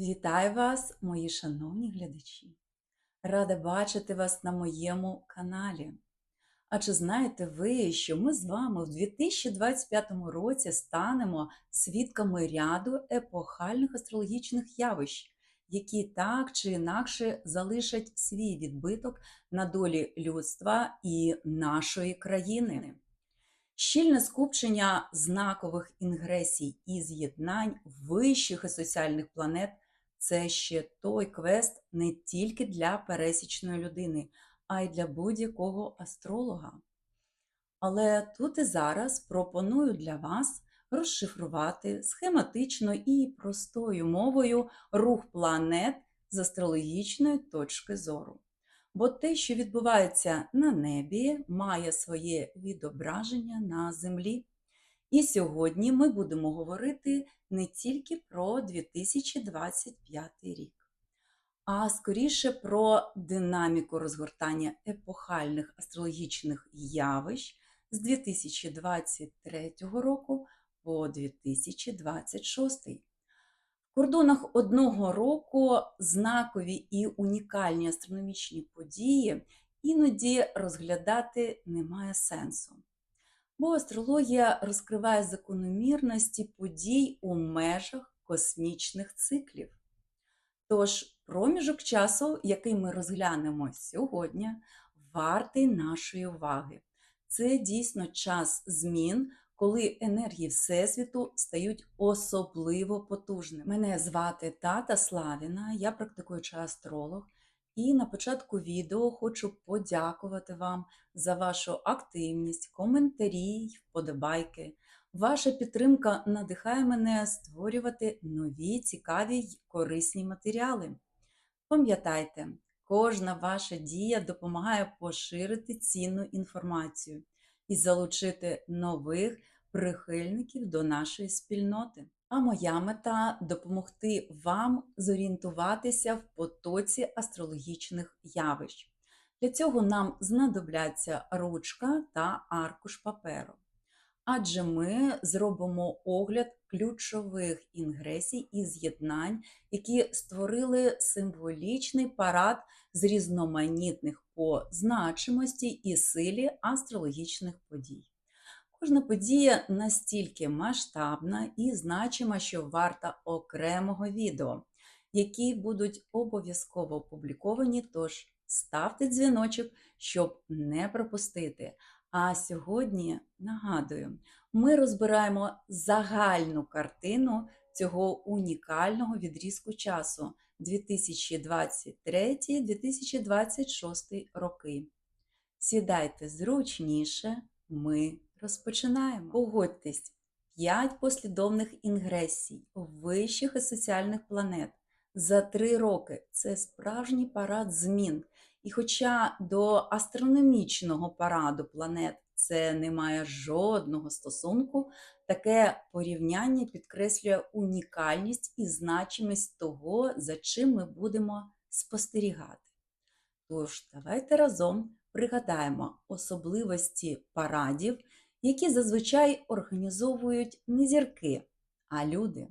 Вітаю вас, мої шановні глядачі! Рада бачити вас на моєму каналі. А чи знаєте ви, що ми з вами в 2025 році станемо свідками ряду епохальних астрологічних явищ, які так чи інакше залишать свій відбиток на долі людства і нашої країни? Щільне скупчення знакових інгресій і з'єднань вищих і соціальних планет це ще той квест не тільки для пересічної людини, а й для будь-якого астролога. Але тут і зараз пропоную для вас розшифрувати схематично і простою мовою рух планет з астрологічної точки зору. Бо те, що відбувається на небі, має своє відображення на землі. І сьогодні ми будемо говорити не тільки про 2025 рік, а скоріше про динаміку розгортання епохальних астрологічних явищ з 2023 року по 2026. В кордонах одного року знакові і унікальні астрономічні події іноді розглядати немає сенсу. Бо астрологія розкриває закономірності подій у межах космічних циклів. Тож проміжок часу, який ми розглянемо сьогодні, вартий нашої уваги. Це дійсно час змін, коли енергії Всесвіту стають особливо потужними. Мене звати Тата Славіна, я практикуючий астролог. І на початку відео хочу подякувати вам за вашу активність, коментарі, вподобайки. Ваша підтримка надихає мене створювати нові, цікаві й корисні матеріали. Пам'ятайте, кожна ваша дія допомагає поширити цінну інформацію і залучити нових прихильників до нашої спільноти. А моя мета допомогти вам зорієнтуватися в потоці астрологічних явищ. Для цього нам знадобляться ручка та аркуш паперу. Адже ми зробимо огляд ключових інгресій і з'єднань, які створили символічний парад з різноманітних по значимості і силі астрологічних подій. Кожна подія настільки масштабна і значима, що варта окремого відео, які будуть обов'язково опубліковані. Тож ставте дзвіночок, щоб не пропустити. А сьогодні нагадую, ми розбираємо загальну картину цього унікального відрізку часу 2023-2026 роки. Сідайте зручніше, ми розпочинаємо. Погодьтесь, 5 послідовних інгресій вищих і соціальних планет за 3 роки це справжній парад змін. І хоча до астрономічного параду планет це не має жодного стосунку, таке порівняння підкреслює унікальність і значимість того, за чим ми будемо спостерігати. Тож, давайте разом пригадаємо особливості парадів, які зазвичай організовують не зірки, а люди.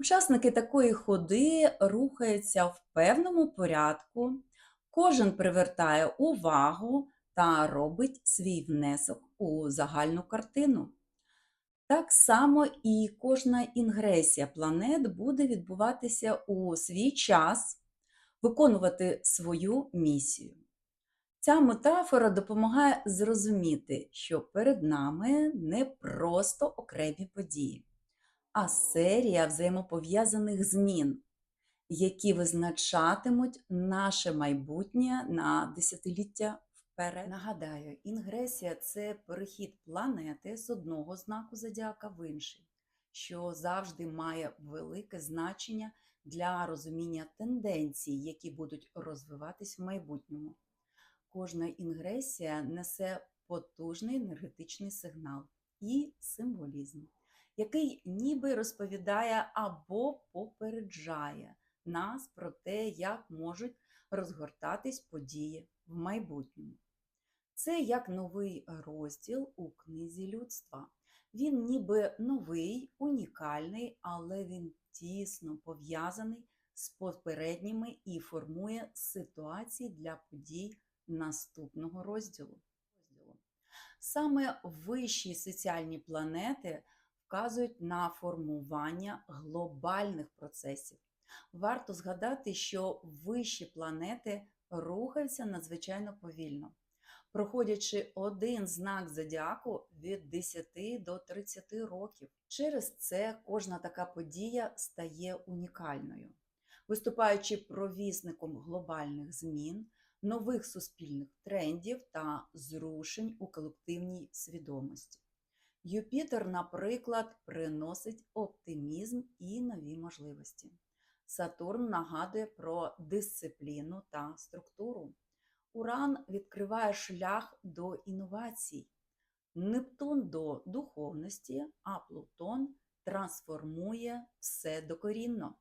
Учасники такої ходи рухаються в певному порядку, кожен привертає увагу та робить свій внесок у загальну картину. Так само і кожна інгресія планет буде відбуватися у свій час, виконувати свою місію. Ця метафора допомагає зрозуміти, що перед нами не просто окремі події, а серія взаємопов'язаних змін, які визначатимуть наше майбутнє на десятиліття вперед. Нагадаю, інгресія це перехід планети з одного знаку зодіака в інший, що завжди має велике значення для розуміння тенденцій, які будуть розвиватись в майбутньому. Кожна інгресія несе потужний енергетичний сигнал і символізм, який ніби розповідає або попереджає нас про те, як можуть розгортатись події в майбутньому. Це як новий розділ у книзі людства. Він ніби новий, унікальний, але він тісно пов'язаний з попередніми і формує ситуації для подій наступного розділу. Саме вищі соціальні планети вказують на формування глобальних процесів. Варто згадати, що вищі планети рухаються надзвичайно повільно, проходячи один знак зодіаку від 10 до 30 років. Через це кожна така подія стає унікальною, виступаючи провісником глобальних змін, нових суспільних трендів та зрушень у колективній свідомості. Юпітер, наприклад, приносить оптимізм і нові можливості. Сатурн нагадує про дисципліну та структуру. Уран відкриває шлях до інновацій, Нептун до духовності, а Плутон трансформує все докорінно.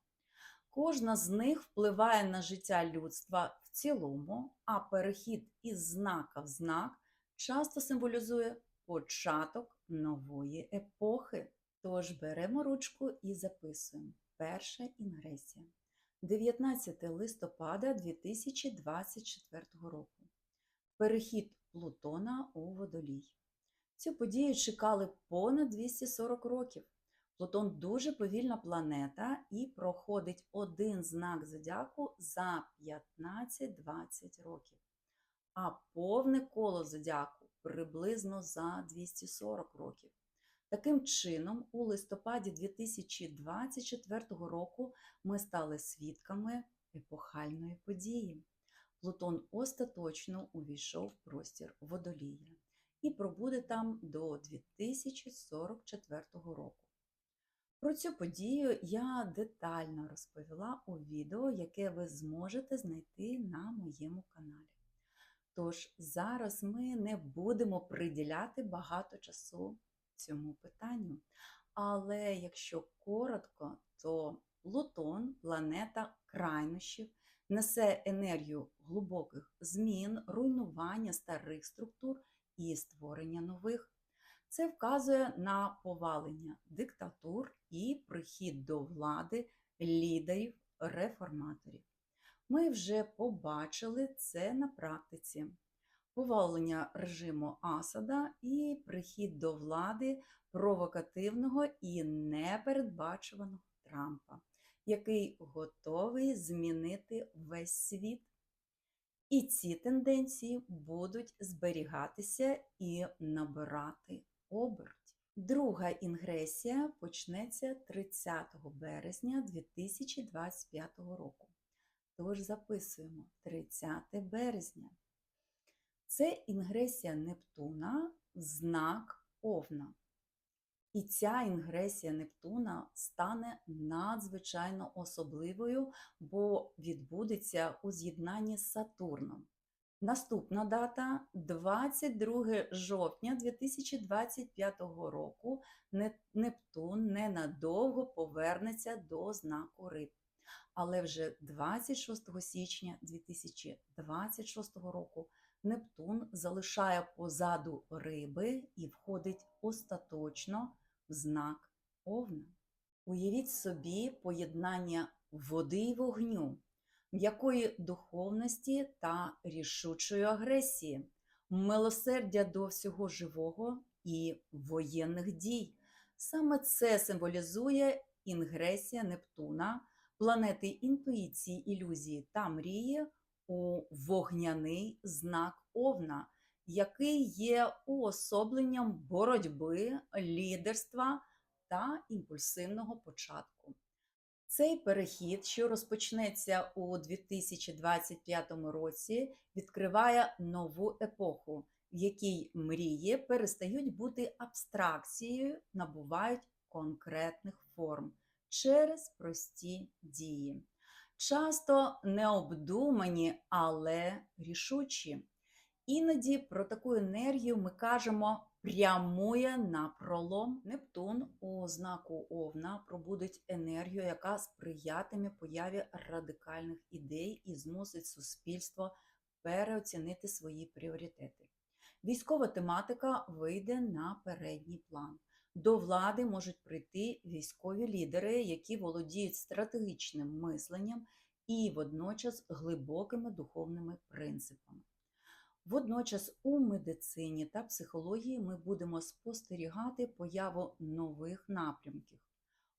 Кожна з них впливає на життя людства в цілому, а перехід із знака в знак часто символізує початок нової епохи. Тож беремо ручку і записуємо. Перша інгресія. 19 листопада 2024 року. Перехід Плутона у водолій. Цю подію чекали понад 240 років. Плутон дуже повільна планета і проходить один знак зодіаку за 15-20 років. А повне коло зодіаку приблизно за 240 років. Таким чином, у листопаді 2024 року ми стали свідками епохальної події. Плутон остаточно увійшов в простір водолія і пробуде там до 2044 року. Про цю подію я детально розповіла у відео, яке ви зможете знайти на моєму каналі. Тож зараз ми не будемо приділяти багато часу цьому питанню. Але якщо коротко, то Плутон, планета крайнощів, несе енергію глибоких змін, руйнування старих структур і створення нових. Це вказує на повалення диктатур і прихід до влади лідерів реформаторів. Ми вже побачили це на практиці повалення режиму Асада і прихід до влади провокативного і непередбачуваного Трампа, який готовий змінити весь світ. І ці тенденції будуть зберігатися і набирати обертів. Друга інгресія почнеться 30 березня 2025 року. Тож записуємо 30 березня. Це інгресія Нептуна в знак Овна. І ця інгресія Нептуна стане надзвичайно особливою, бо відбудеться у з'єднанні з Сатурном. Наступна дата 22 жовтня 2025 року. Нептун ненадовго повернеться до знаку Риб. Але вже 26 січня 2026 року Нептун залишає позаду риби і входить остаточно в знак Овна. Уявіть собі поєднання води і вогню, м'якої духовності та рішучої агресії, милосердя до всього живого і воєнних дій. Саме це символізує інгресія Нептуна, планети інтуїції, ілюзії та мрії у вогняний знак Овна, який є уособленням боротьби, лідерства та імпульсивного початку. Цей перехід, що розпочнеться у 2025 році, відкриває нову епоху, в якій мрії перестають бути абстракцією, набувають конкретних форм через прості дії часто необдумані, але рішучі. Іноді про таку енергію ми кажемо прямує на пролом. Нептун у знаку Овна пробудить енергію, яка сприятиме появі радикальних ідей і змусить суспільство переоцінити свої пріоритети. Військова тематика вийде на передній план. До влади можуть прийти військові лідери, які володіють стратегічним мисленням і водночас глибокими духовними принципами. Водночас у медицині та психології ми будемо спостерігати появу нових напрямків,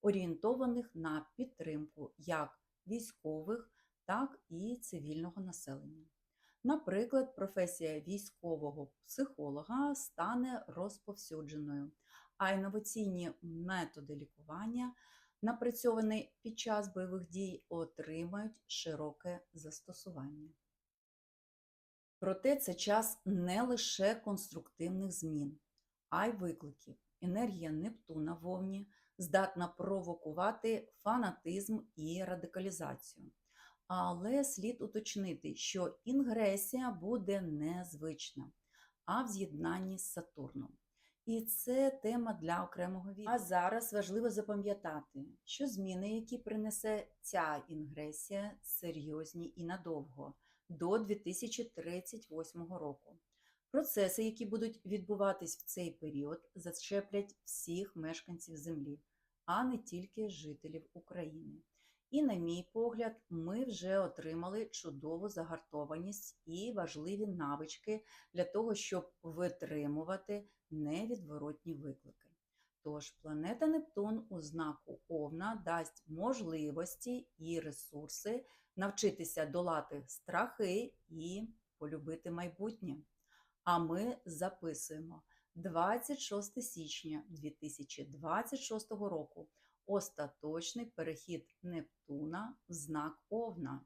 орієнтованих на підтримку як військових, так і цивільного населення. Наприклад, професія військового психолога стане розповсюдженою, а інноваційні методи лікування, напрацьовані під час бойових дій, отримають широке застосування. Проте це час не лише конструктивних змін, а й викликів. Енергія Нептуна в Овні здатна провокувати фанатизм і радикалізацію. Але слід уточнити, що інгресія буде незвична, а в з'єднанні з Сатурном. І це тема для окремого відео. А зараз важливо запам'ятати, що зміни, які принесе ця інгресія, серйозні і надовго до 2038 року. Процеси, які будуть відбуватись в цей період, зачеплять всіх мешканців Землі, а не тільки жителів України. І, на мій погляд, ми вже отримали чудову загартованість і важливі навички для того, щоб витримувати невідворотні виклики. Тож планета Нептун у знаку Овна дасть можливості і ресурси навчитися долати страхи і полюбити майбутнє. А ми записуємо 26 січня 2026 року остаточний перехід Нептуна в знак Овна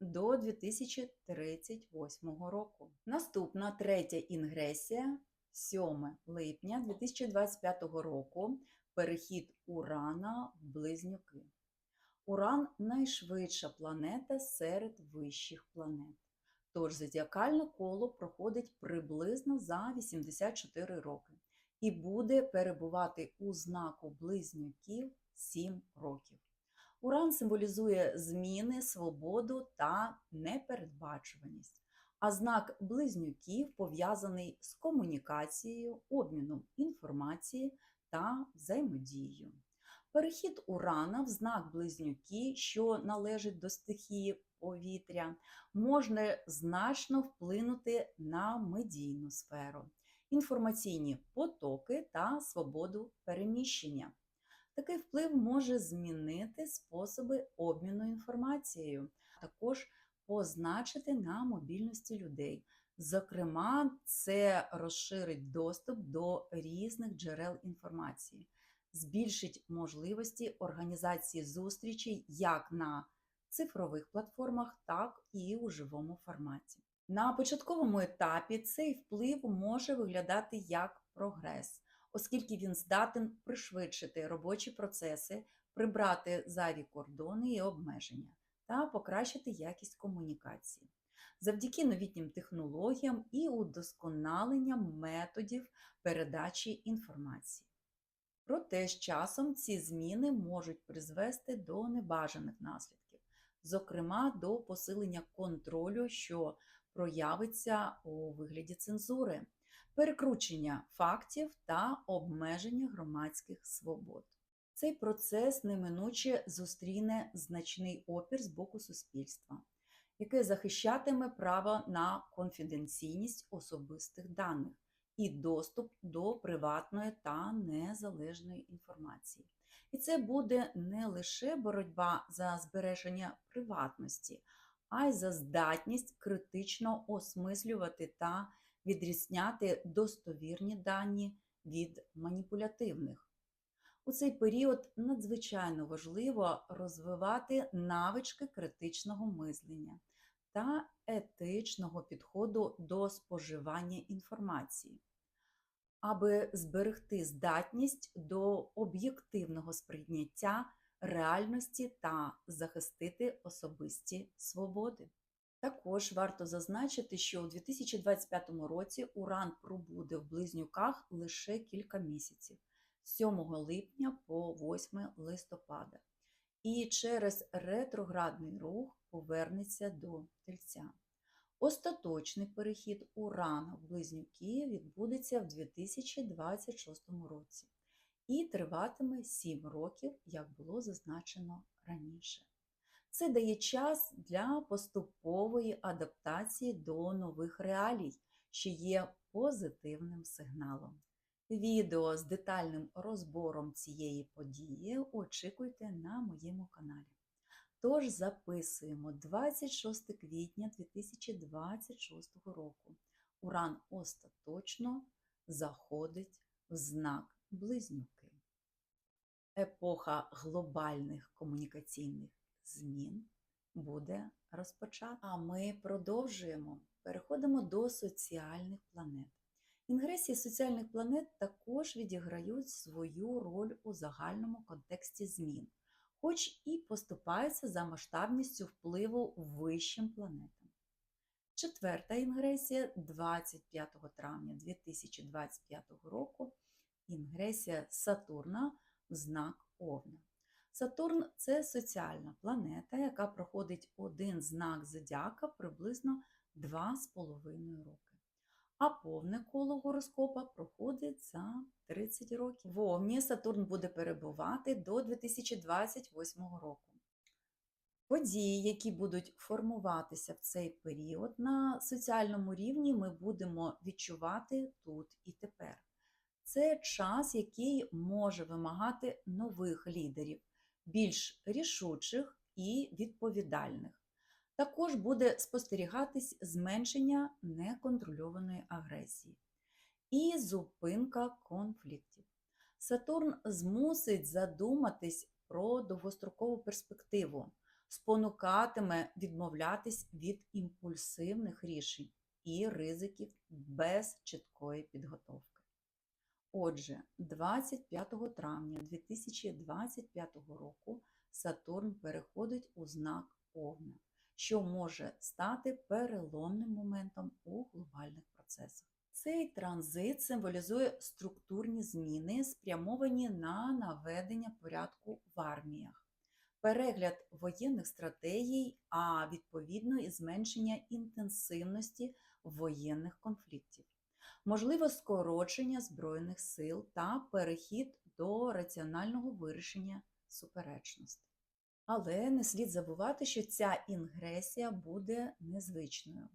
до 2038 року. Наступна третя інгресія 7 липня 2025 року перехід Урана в Близнюки. Уран найшвидша планета серед вищих планет. Тож зодіакальне коло проходить приблизно за 84 роки і буде перебувати у знаку близнюків 7 років. Уран символізує зміни, свободу та непередбачуваність, а знак близнюків пов'язаний з комунікацією, обміном інформації та взаємодією. Перехід Урана в знак близнюки, що належить до стихії повітря, може значно вплинути на медійну сферу, інформаційні потоки та свободу переміщення. Такий вплив може змінити способи обміну інформацією, а також позначити на мобільності людей. Зокрема, це розширить доступ до різних джерел інформації, збільшить можливості організації зустрічей як на цифрових платформах, так і у живому форматі. На початковому етапі цей вплив може виглядати як прогрес оскільки він здатен пришвидшити робочі процеси, прибрати зайві кордони і обмеження та покращити якість комунікації. Завдяки новітнім технологіям і удосконаленням методів передачі інформації. Проте з часом ці зміни можуть призвести до небажаних наслідків, зокрема до посилення контролю, що проявиться у вигляді цензури перекручення фактів та обмеження громадських свобод. Цей процес неминуче зустріне значний опір з боку суспільства, яке захищатиме право на конфіденційність особистих даних і доступ до приватної та незалежної інформації. І це буде не лише боротьба за збереження приватності, а й за здатність критично осмислювати та відрізняти достовірні дані від маніпулятивних. У цей період надзвичайно важливо розвивати навички критичного мислення та етичного підходу до споживання інформації, аби зберегти здатність до об'єктивного сприйняття реальності та захистити особисті свободи. Також варто зазначити, що у 2025 році Уран пробуде в близнюках лише кілька місяців з 7 липня по 8 листопада, і через ретроградний рух повернеться до тельця. Остаточний перехід Урана в близнюки відбудеться в 2026 році і триватиме 7 років, як було зазначено раніше. Це дає час для поступової адаптації до нових реалій, що є позитивним сигналом. Відео з детальним розбором цієї події очікуйте на моєму каналі. Тож записуємо 26 квітня 2026 року. Уран остаточно заходить в знак Близнюки. Епоха глобальних комунікаційних змін буде розпочата. А ми продовжуємо. Переходимо до соціальних планет. Інгресії соціальних планет також відіграють свою роль у загальному контексті змін, хоч і поступаються за масштабністю впливу вищим планетам. Четверта інгресія 25 травня 2025 року інгресія Сатурна в знак Овна. Сатурн це соціальна планета, яка проходить один знак зодіака приблизно 2,5 роки. А повне коло гороскопа проходить за 30 років. В Овні Сатурн буде перебувати до 2028 року. Події, які будуть формуватися в цей період на соціальному рівні, ми будемо відчувати тут і тепер. Це час, який може вимагати нових лідерів, більш рішучих і відповідальних. Також буде спостерігатись зменшення неконтрольованої агресії і зупинка конфліктів. Сатурн змусить задуматись про довгострокову перспективу, спонукатиме відмовлятись від імпульсивних рішень і ризиків без чіткої підготовки. Отже, 25 травня 2025 року Сатурн переходить у знак Овна, що може стати переломним моментом у глобальних процесах. Цей транзит символізує структурні зміни, спрямовані на наведення порядку в арміях, перегляд воєнних стратегій, а відповідно і зменшення інтенсивності воєнних конфліктів можливо скорочення Збройних сил та перехід до раціонального вирішення суперечностей. Але не слід забувати, що ця інгресія буде незвичною.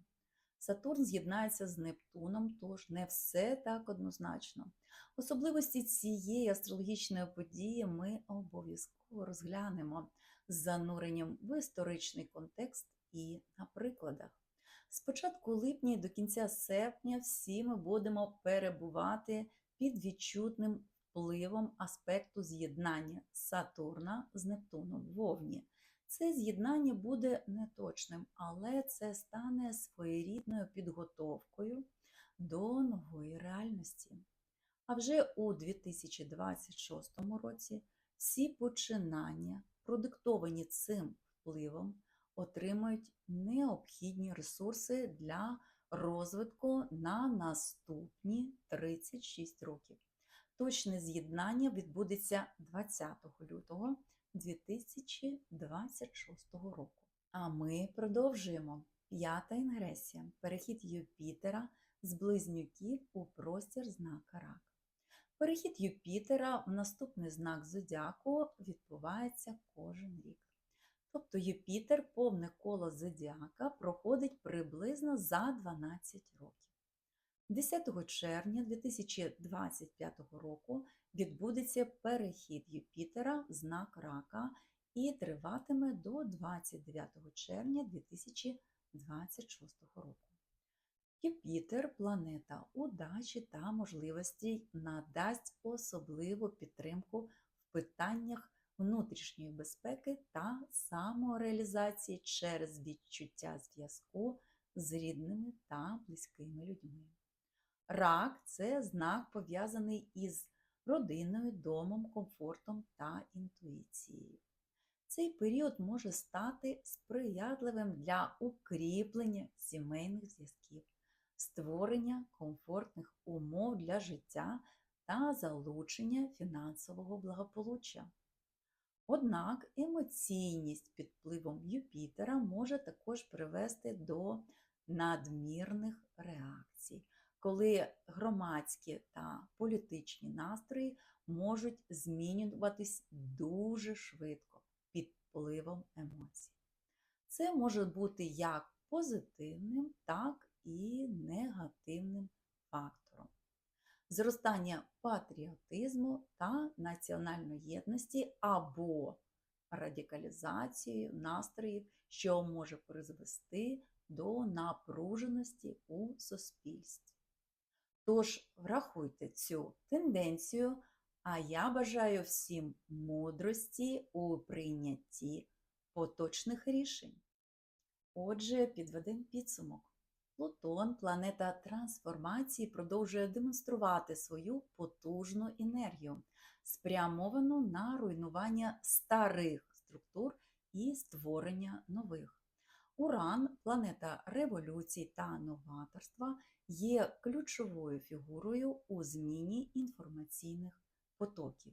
Сатурн з'єднається з Нептуном, тож не все так однозначно. Особливості цієї астрологічної події ми обов'язково розглянемо з зануренням в історичний контекст і на прикладах. З початку липня до кінця серпня всі ми будемо перебувати під відчутним впливом аспекту з'єднання Сатурна з Нептуном в Вовні. Це з'єднання буде неточним, але це стане своєрідною підготовкою до нової реальності. А вже у 2026 році всі починання, продиктовані цим впливом, отримають необхідні ресурси для розвитку на наступні 36 років. Точне з'єднання відбудеться 20 лютого 2026 року. А ми продовжуємо. П'ята інгресія перехід Юпітера з близнюків у простір знака Рак. Перехід Юпітера в наступний знак зодіаку відбувається кожен рік. Тобто Юпітер, повне коло зодіака, проходить приблизно за 12 років. 10 червня 2025 року відбудеться перехід Юпітера в знак Рака і триватиме до 29 червня 2026 року. Юпітер, планета удачі та можливостей, надасть особливу підтримку в питаннях внутрішньої безпеки та самореалізації через відчуття зв'язку з рідними та близькими людьми. Рак це знак пов'язаний із родиною, домом, комфортом та інтуїцією. Цей період може стати сприятливим для укріплення сімейних зв'язків, створення комфортних умов для життя та залучення фінансового благополуччя. Однак емоційність під впливом Юпітера може також привести до надмірних реакцій, коли громадські та політичні настрої можуть змінюватись дуже швидко під впливом емоцій. Це може бути як позитивним, так і негативним фактором. Зростання патріотизму та національної єдності або радикалізацію настроїв, що може призвести до напруженості у суспільстві. Тож врахуйте цю тенденцію, а я бажаю всім мудрості у прийнятті поточних рішень. Отже, підведемо підсумок. Плутон, планета трансформації, продовжує демонструвати свою потужну енергію, спрямовану на руйнування старих структур і створення нових. Уран, планета революцій та новаторства, є ключовою фігурою у зміні інформаційних потоків.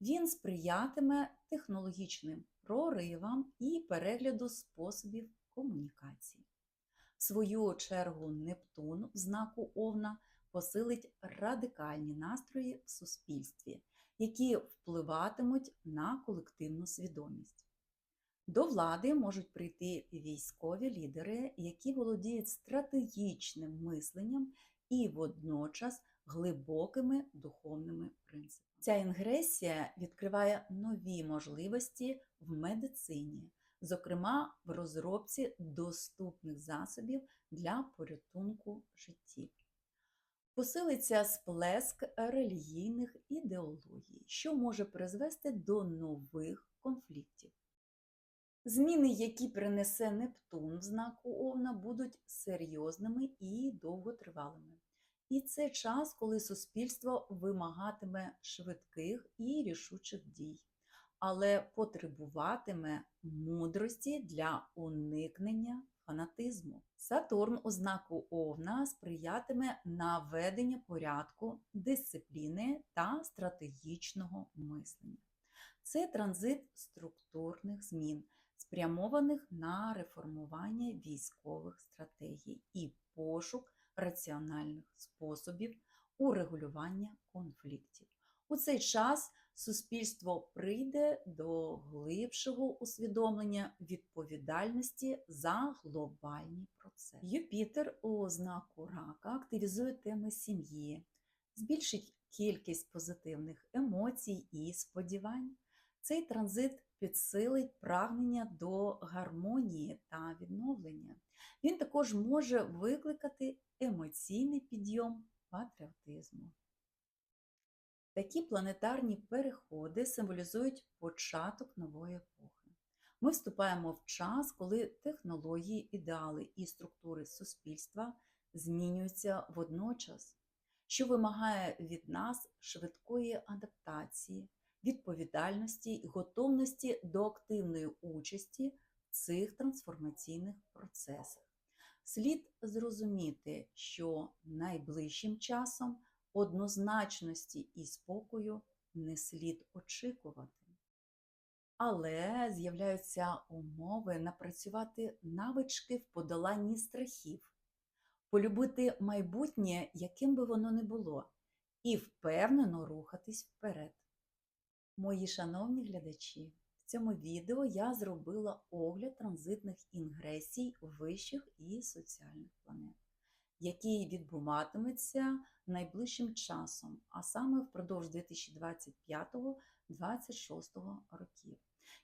Він сприятиме технологічним проривам і перегляду способів комунікації. В свою чергу Нептун в знаку Овна посилить радикальні настрої в суспільстві, які впливатимуть на колективну свідомість. До влади можуть прийти військові лідери, які володіють стратегічним мисленням і водночас глибокими духовними принципами. Ця інгресія відкриває нові можливості в медицині, зокрема в розробці доступних засобів для порятунку життів. Посилиться сплеск релігійних ідеологій, що може призвести до нових конфліктів. Зміни, які принесе Нептун в знаку Овна, будуть серйозними і довготривалими. І це час, коли суспільство вимагатиме швидких і рішучих дій, але потребуватиме мудрості для уникнення фанатизму. Сатурн у знаку Овна сприятиме наведенню порядку, дисципліни та стратегічного мислення. Це транзит структурних змін, спрямованих на реформування військових стратегій і пошук раціональних способів урегулювання конфліктів. У цей час суспільство прийде до глибшого усвідомлення відповідальності за глобальні процеси. Юпітер у знаку рака активізує теми сім'ї, збільшить кількість позитивних емоцій і сподівань. Цей транзит підсилить прагнення до гармонії та відновлення. Він також може викликати емоційний підйом патріотизму. Такі планетарні переходи символізують початок нової епохи. Ми вступаємо в час, коли технології, ідеали і структури суспільства змінюються водночас, що вимагає від нас швидкої адаптації, відповідальності і готовності до активної участі в цих трансформаційних процесах. Слід зрозуміти, що найближчим часом однозначності і спокою не слід очікувати. Але з'являються умови напрацювати навички в подоланні страхів, полюбити майбутнє, яким би воно не було, і впевнено рухатись вперед. Мої шановні глядачі, в цьому відео я зробила огляд транзитних інгресій вищих і соціальних планет, які відбуватимуться найближчим часом, а саме впродовж 2025-2026 років.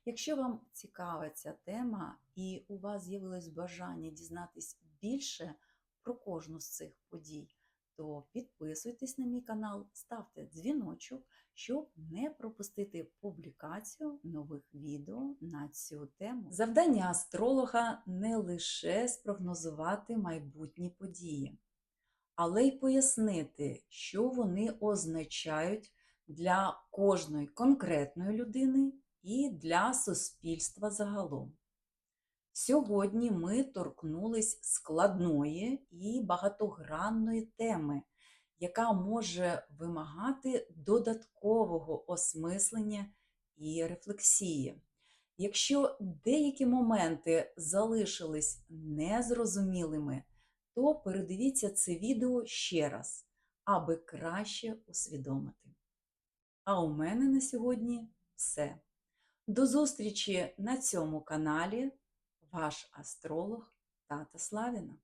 Якщо вам цікава ця тема і у вас з'явилось бажання дізнатись більше про кожну з цих подій, то підписуйтесь на мій канал, ставте дзвіночок, щоб не пропустити публікацію нових відео на цю тему. Завдання астролога не лише спрогнозувати майбутні події, але й пояснити, що вони означають для кожної конкретної людини і для суспільства загалом. Сьогодні ми торкнулись складної і багатогранної теми, яка може вимагати додаткового осмислення і рефлексії. Якщо деякі моменти залишились незрозумілими, то передивіться це відео ще раз, аби краще усвідомити. А у мене на сьогодні все. До зустрічі на цьому каналі, ваш астролог Тата Славіна.